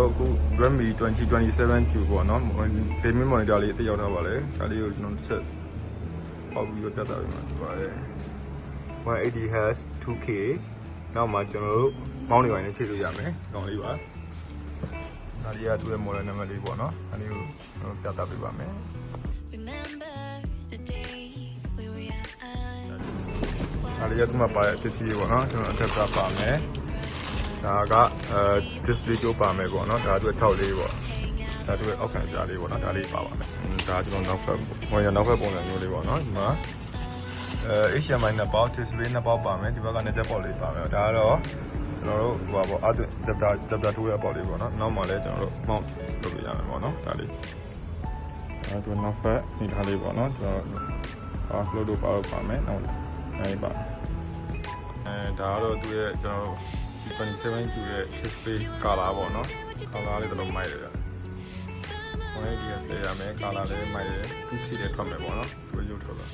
တော်တို့အခု Redmi 2027 Q ပေါ့နော် gaming monitor လေးတက်ရောက်ထားပါလေဒါလေးကိုကျွန်တော်တစ်ချက်ပေါက်ပြီးတော့ပြသပေးမှာဖြစ်ပါတယ်180 Hz 2K နောက်မှကျွန်တော်တို့မောင်းနေပိုင်းနဲ့ချိန်လို့ရမယ်ကောင်းလေးပါဒါလေးကသူ့ရဲ့ model number လေးပေါ့နော်ဒါလေးကိုကျွန်တော်ပြသပေးပါမယ် Remember the days we were young. ဒါလေးကသူ့မှာပါတဲ့ပစ္စည်းတွေပေါ့နော်ကျွန်တော်အထက်ကပါမယ် ဒါကအဲ display ကျိုးပါမယ်ပေါ့နော်ဒါသူ့ထောက်လေးပေါ့ဒါသူ့အောက်ခံကြားလေးပေါ့နော်ဒါလေးပါပါမယ်ဒါကျွန်တော်နောက်ဖက်ဝင်ရနောက်ဖက်ပုံစံမျိုးလေးပေါ့နော်ဒီမှာအဲ HDMI နှစ်ပေါက် display နှစ်ပေါက်ပါမယ်ဒီဘက်ကနှစ်ချက်ပေါက်လေးပါမယ်ဒါကတော့ကျွန်တော်တို့ဟိုပါပေါ့အတူ adapter adapter 2ရဲ့ပေါက်လေးပေါ့နော်နောက်မှလည်းကျွန်တော်တို့ mount လုပ်ပြရမယ်ပေါ့နော်ဒါလေးအဲသူနောက်ဖက်ဒီထားလေးပေါ့နော်ကျွန်တော်အာ upload လုပ်ပါလို့ပါမယ်နောက်အဲဒီပါအဲဒါကတော့သူ့ရဲ့ကျွန်တော်တို့ 27 Q ရဲ့ display color ပေါ့နော် color လေးတော့မိုက်တယ်ဗျ180 display ရမယ် color လေးမိုက်တယ်သူစီလေးထွက်မယ်ပေါ့နော်သူရုပ်ထွက်လာ